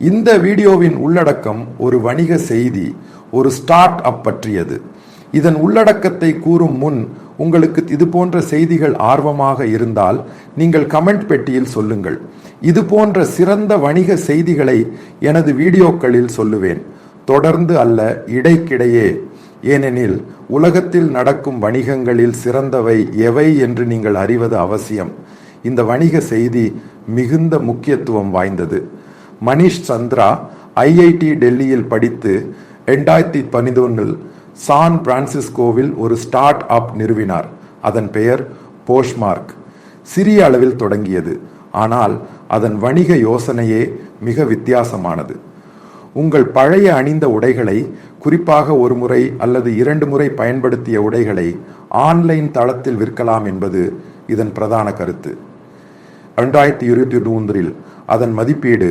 இந்த வீடியோவின் உள்ளடக்கம் ஒரு வணிக செய்தி ஒரு ஸ்டார்ட் அப் பற்றியது. இதன் உள்ளடக்கத்தை கூறும் முன் உங்களுக்கு இது போன்ற செய்திகள் ஆர்வமாக இருந்தால் நீங்கள் கமெண்ட் பெட்டியில் சொல்லுங்கள். இது போன்ற சிறந்த வணிக செய்திகளை எனது வீடியோக்களில் சொல்லுவேன். தொடர்ந்து அல்ல இடைக்கிடையே. ஏனெனில் உலகத்தில் நடக்கும் வணிகங்களில் சிறந்தவை எவை என்று நீங்கள் அறிவது அவசியம். இந்த வணிக செய்தி மிகுந்த முக்கியத்துவம் வாய்ந்தது. மணிஷ் சந்திரா ஐஐடி டெல்லியில் படித்து ரெண்டாயிரத்தி பதினொன்றில் சான் பிரான்சிஸ்கோவில் ஒரு ஸ்டார்ட் அப் நிறுவினார். அதன் பெயர் போஷ்மார்க். சிறிய அளவில் தொடங்கியது. ஆனால் அதன் வணிக யோசனையே மிக வித்தியாசமானது. உங்கள் பழைய அணிந்த உடைகளை குறிப்பாக ஒரு முறை அல்லது இரண்டு முறை பயன்படுத்திய உடைகளை ஆன்லைன் தளத்தில் விற்கலாம் என்பது இதன் பிரதான கருத்து. ரெண்டாயிரத்தி இருபத்தி மூன்றில் அதன் மதிப்பீடு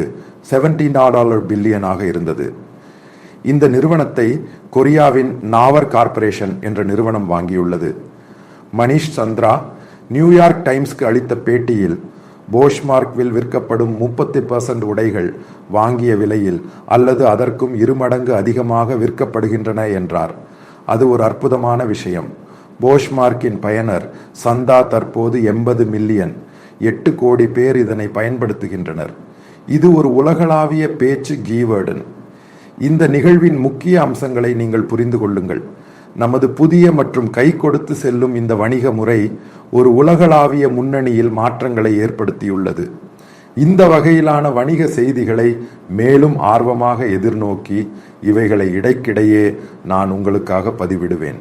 செவன்டி டாலர் பில்லியனாக இருந்தது. இந்த நிறுவனத்தை கொரியாவின் நாவர் கார்ப்பரேஷன் என்ற நிறுவனம் வாங்கியுள்ளது. மணிஷ் சந்திரா நியூயார்க் டைம்ஸ்க்கு அளித்த பேட்டியில் போஷ்மார்க்வில் விற்கப்படும் முப்பத்தி பர்சன்ட் உடைகள் வாங்கிய விலையில் அல்லது அதற்கும் இருமடங்கு அதிகமாக விற்கப்படுகின்றன என்றார். அது ஒரு அற்புதமான விஷயம். போஷ்மார்க்கின் பயனர் சந்தா தற்போது எண்பது மில்லியன். எட்டு கோடி பேர் இதனை பயன்படுத்துகின்றனர். இது ஒரு உலகளாவிய பேச்சு கீவேர்டன். இந்த நிகழ்வின் முக்கிய அம்சங்களை நீங்கள் புரிந்து கொள்ளுங்கள். நமது புதிய மற்றும் கை கொடுத்து செல்லும் இந்த வணிக முறை ஒரு உலகளாவிய முன்னணியில் மாற்றங்களை ஏற்படுத்தியுள்ளது. இந்த வகையிலான வணிக செய்திகளை மேலும் ஆர்வமாக எதிர்நோக்கி இவைகளை இடைக்கிடையே நான் உங்களுக்காக பதிவிடுவேன்.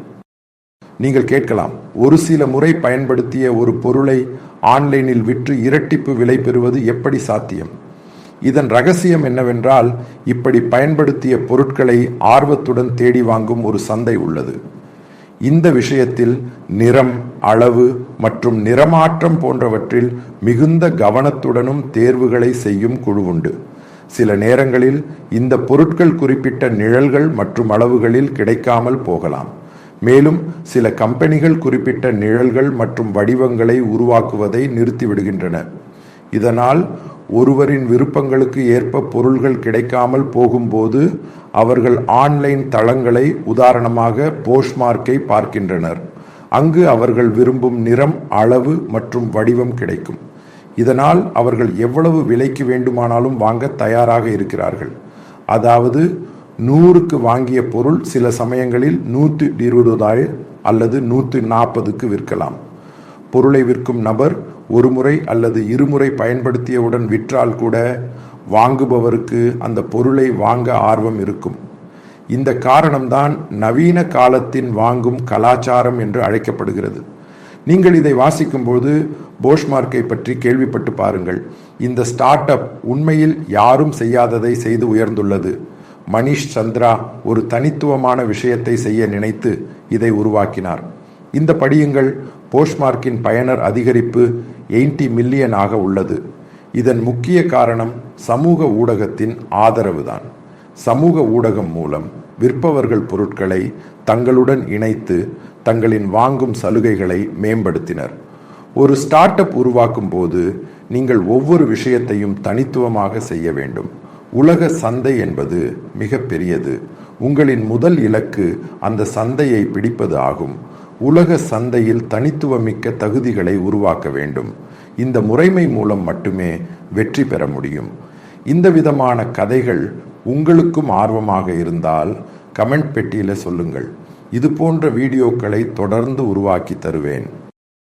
நீங்கள் கேட்கலாம் ஒரு சில முறை பயன்படுத்திய ஒரு பொருளை ஆன்லைனில் விற்று இரட்டிப்பு விலை பெறுவது எப்படி சாத்தியம்? இதன் ரகசியம் என்னவென்றால் இப்படி பயன்படுத்திய பொருட்களை ஆர்வத்துடன் தேடி வாங்கும் ஒரு சந்தை உள்ளது. இந்த விஷயத்தில் நிறம் அளவு மற்றும் நிறமாற்றம் போன்றவற்றில் மிகுந்த கவனத்துடனும் தேர்வுகளை செய்யும் குழு உண்டு. சில நேரங்களில் இந்த பொருட்கள் குறிப்பிட்ட நிழல்கள் மற்றும் அளவுகளில் கிடைக்காமல் போகலாம். மேலும் சில கம்பெனிகள் குறிப்பிட்ட நிழல்கள் மற்றும் வடிவங்களை உருவாக்குவதை நிறுத்திவிடுகின்றன. இதனால் ஒருவரின் விருப்பங்களுக்கு ஏற்ப பொருள்கள் கிடைக்காமல் போகும்போது அவர்கள் ஆன்லைன் தளங்களை உதாரணமாக போஷ்மார்க்கை பார்க்கின்றனர். அங்கு அவர்கள் விரும்பும் நிறம் அளவு மற்றும் வடிவம் கிடைக்கும். இதனால் அவர்கள் எவ்வளவு விலைக்கு வேண்டுமானாலும் வாங்க தயாராக இருக்கிறார்கள். அதாவது நூறுக்கு வாங்கிய பொருள் சில சமயங்களில் நூற்றி இருபதாய் அல்லது நூற்றி நாற்பதுக்கு விற்கலாம். பொருளை விற்கும் நபர் ஒரு முறை அல்லது இருமுறை பயன்படுத்தியவுடன் விற்றால் கூட வாங்குபவருக்கு அந்த பொருளை வாங்க ஆர்வம் இருக்கும். இந்த காரணம்தான் நவீன காலத்தின் வாங்கும் கலாச்சாரம் என்று அழைக்கப்படுகிறது. நீங்கள் இதை வாசிக்கும்போது போஷ்மார்க்கை பற்றி கேள்விப்பட்டு பாருங்கள். இந்த ஸ்டார்ட் அப் உண்மையில் யாரும் செய்யாததை செய்து உயர்ந்துள்ளது. மணிஷ் சந்திரா ஒரு தனித்துவமான விஷயத்தை செய்ய நினைத்து இதை உருவாக்கினார். இந்த படியுங்கள் போஸ்ட்மார்க்கின் பயனர் அதிகரிப்பு எயிட்டி மில்லியன் ஆக உள்ளது. இதன் முக்கிய காரணம் சமூக ஊடகத்தின் ஆதரவுதான். சமூக ஊடகம் மூலம் விற்பவர்கள் பொருட்களை தங்களுடன் இணைத்து தங்களின் வாங்கும் சலுகைகளை மேம்படுத்தினர். ஒரு ஸ்டார்ட் அப் உருவாக்கும் போது நீங்கள் ஒவ்வொரு விஷயத்தையும் தனித்துவமாக செய்ய வேண்டும். உலக சந்தை என்பது மிக பெரியது. உங்களின் முதல் இலக்கு அந்த சந்தையை பிடிப்பது ஆகும். உலக சந்தையில் தனித்துவமிக்க தகுதிகளை உருவாக்க வேண்டும். இந்த முறைமை மூலம் மட்டுமே வெற்றி பெற முடியும். இந்த விதமான கதைகள் உங்களுக்கும் ஆர்வமாக இருந்தால் கமெண்ட் பெட்டியில் சொல்லுங்கள். இது போன்ற வீடியோக்களை தொடர்ந்து உருவாக்கி தருவேன்.